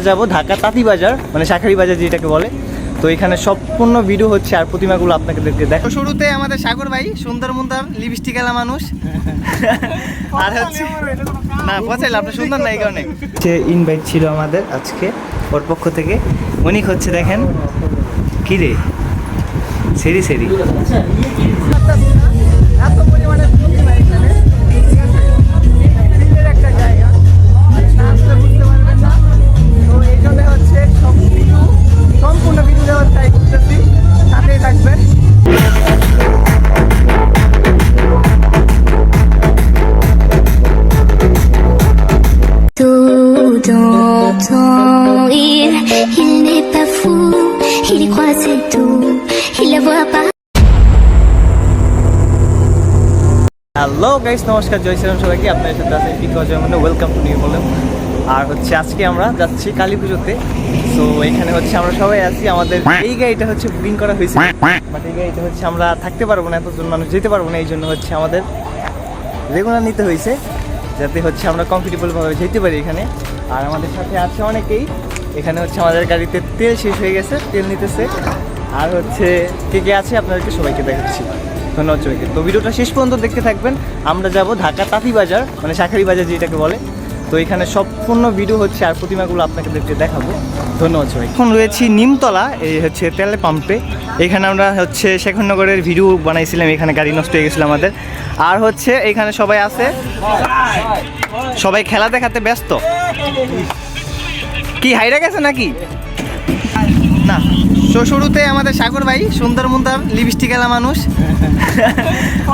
আমরা যাব ঢাকা তাঁতি বাজার মানে শাখারি বাজার যেটাকে বলে। তো এখানে সম্পূর্ণ ভিডিও হচ্ছে আর প্রতিমাগুলো আপনাদেরকে দেখো শুরুতে আমাদের সাগর ভাই সুন্দর মুন্দর লিপস্টিক এলা মানুষ। আর হচ্ছে না পচাইলে আপনি সুন্দর না এই কারণে। যে ইনভাইট ছিল আমাদের আজকে ওর পক্ষ থেকে। উনি হচ্ছে দেখেন কি রে? সেরি সেরি। এত পরিমাণে সম্পূর্ণ ভিডিও দেওয়ার ট্রাই করতেছি, সাথেই থাকবেন pas. হ্যালো গাইস নমস্কার, জয় শ্রীরাম সবাইকে আপনার সাথে ওয়েলকাম টু নিউ বললাম আর হচ্ছে আজকে আমরা যাচ্ছি কালী পুজোতে। তো এখানে হচ্ছে আমরা সবাই আছি। আমাদের এই গাড়িটা হচ্ছে বুকিং করা হয়েছে। বাট এই গাড়িটা হচ্ছে আমরা থাকতে পারব না এতজন মানুষ যেতে পারব না এই জন্য হচ্ছে আমাদের রেগুলার নিতে হয়েছে যাতে হচ্ছে আমরা কমফর্টেবলভাবে যেতে পারি এখানে। আর আমাদের সাথে আছে অনেকেই। এখানে হচ্ছে আমাদের গাড়িতে তেল শেষ হয়ে গেছে তেল নিতেছে। আর হচ্ছে কে কে আছে আপনাদেরকে সবাইকে দেখাচ্ছি। ধন্যবাদ সবাইকে। তো ভিডিওটা শেষ পর্যন্ত দেখতে থাকবেন। আমরা যাব ঢাকা তাঁতি বাজার মানে শাখারি বাজার যেটাকে বলে। তো এখানে সম্পূর্ণ ভিডিও হচ্ছে আর প্রতিমাগুলো আপনাদেরকে দেখাবো। ধন্যবাদ সবাই এখন রয়েছি নিমতলা, এই হচ্ছে তেলে পাম্পে। এখানে আমরা হচ্ছে শেখরনগরের ভিডিও বানাইছিলাম, এখানে গাড়ি নষ্ট হয়ে গেছিল আমাদের। আর হচ্ছে এখানে সবাই আছে। সবাই খেলা দেখাতে ব্যস্ত। কি, হাইরা গেছে নাকি? না তো শুরুতে আমাদের সাগর ভাই সুন্দর মুন্দর লিপস্টিক এলা মানুষ।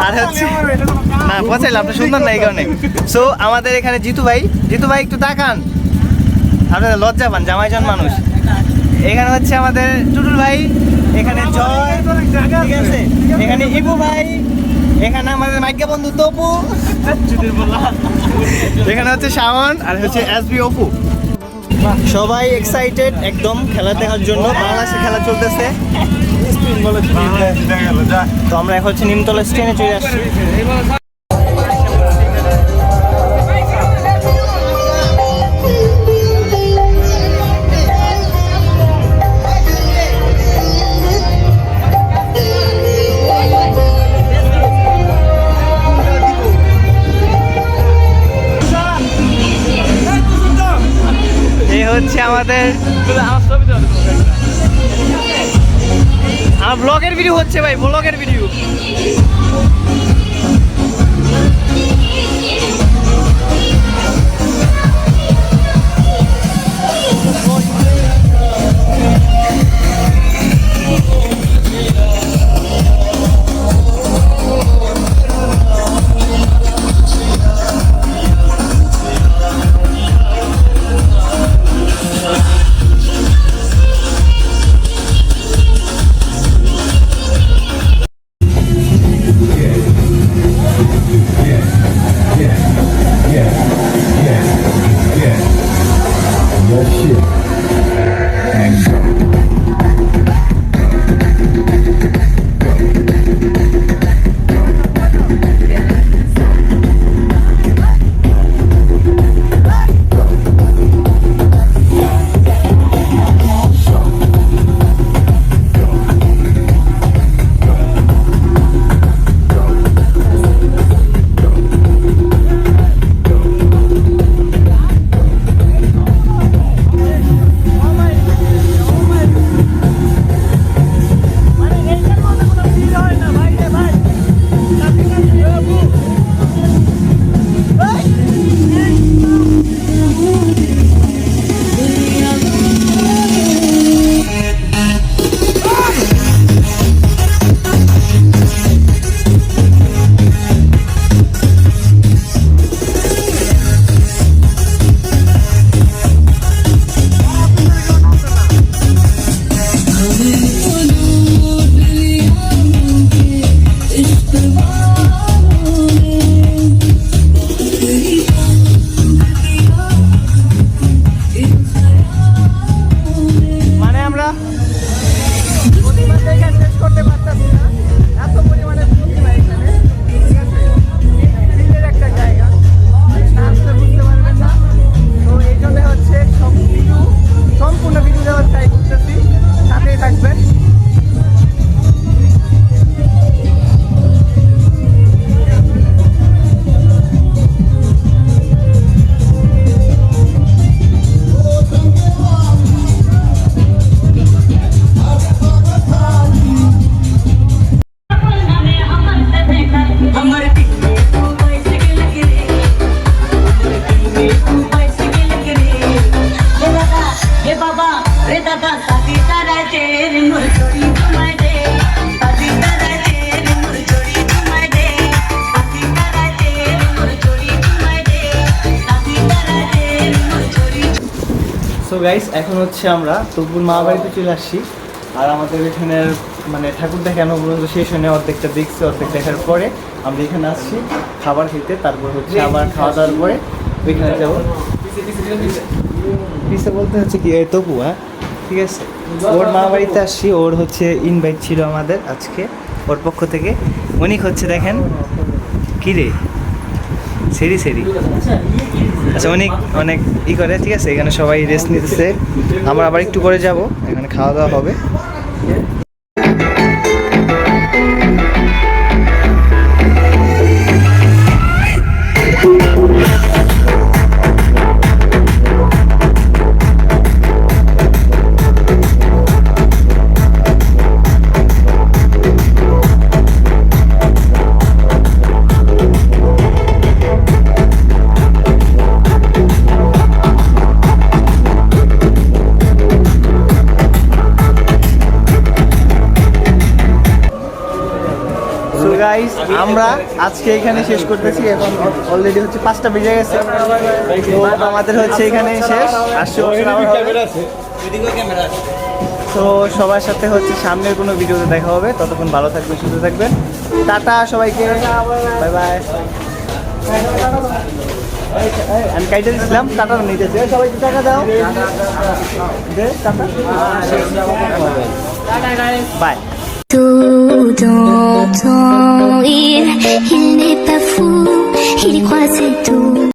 আর হচ্ছে না পচাইলে আপনি সুন্দর না এই কারণে। সো আমাদের এখানে জিতু ভাই জিতু ভাই একটু তাকান। আপনাদের লজ্জা পান জামাইজন মানুষ। এখানে হচ্ছে আমাদের টুটুল ভাই এখানে জয় ঠিক আছে? এখানে ইবু ভাই এখানে আমাদের মাইকা বন্ধু তপু। এখানে হচ্ছে শাওন আর হচ্ছে এস বি অপু। সবাই এক্সাইটেড একদম খেলা দেখার জন্য। বাংলাদেশে খেলা চলতেছে। তো আমরা এখন হচ্ছে নিমতলা স্টেনে চলে আসছি। আমাদের আমার ব্লগের ভিডিও হচ্ছে ভাই ব্লগের ভিডিও সো গাইস এখন হচ্ছে আমরা তবুর মা বাড়িতে চলে আসছি। আর আমাদের এখানের মানে ঠাকুর দেখানো পর্যন্ত শেষ হয়নি অর্ধেকটা দেখছি অর্ধেক দেখার পরে আমরা এখানে আসছি খাবার খেতে তারপর হচ্ছে আবার খাওয়া দাওয়ার পরে ওইখানে যাব। পিসে বলতে হচ্ছে কি এই তপু হ্যাঁ? ঠিক আছে। ওর মা বাড়িতে আসছি ওর হচ্ছে ইনভাইট ছিল আমাদের আজকে ওর পক্ষ থেকে। উনি হচ্ছে দেখেন। কি রে? সেরি সেরি। আচ্ছা অনেক অনেক ই করে, ঠিক আছে? এখানে সবাই রেস্ট নিতেছে। আমরা আবার একটু করে যাব। এখানে খাওয়া দাওয়া হবে। আমরা আজকে এখানে শেষ করতেছি এখন অলরেডি হচ্ছে পাঁচটা বেজে গেছে। তো আমাদের হচ্ছে এখানে শেষ। আসছে তো সবার সাথে হচ্ছে সামনের কোনো ভিডিওতে দেখা হবে। ততক্ষণ ভালো থাকবেন সুস্থ থাকবেন। টাটা সবাইকে। Bye bye. আমি কাইটে দিচ্ছিলাম টাটা নিতেছি সবাইকে টাকা দাও। দে tata. Bye. Ton rire, il n'est pas fou, il y croit c'est tout.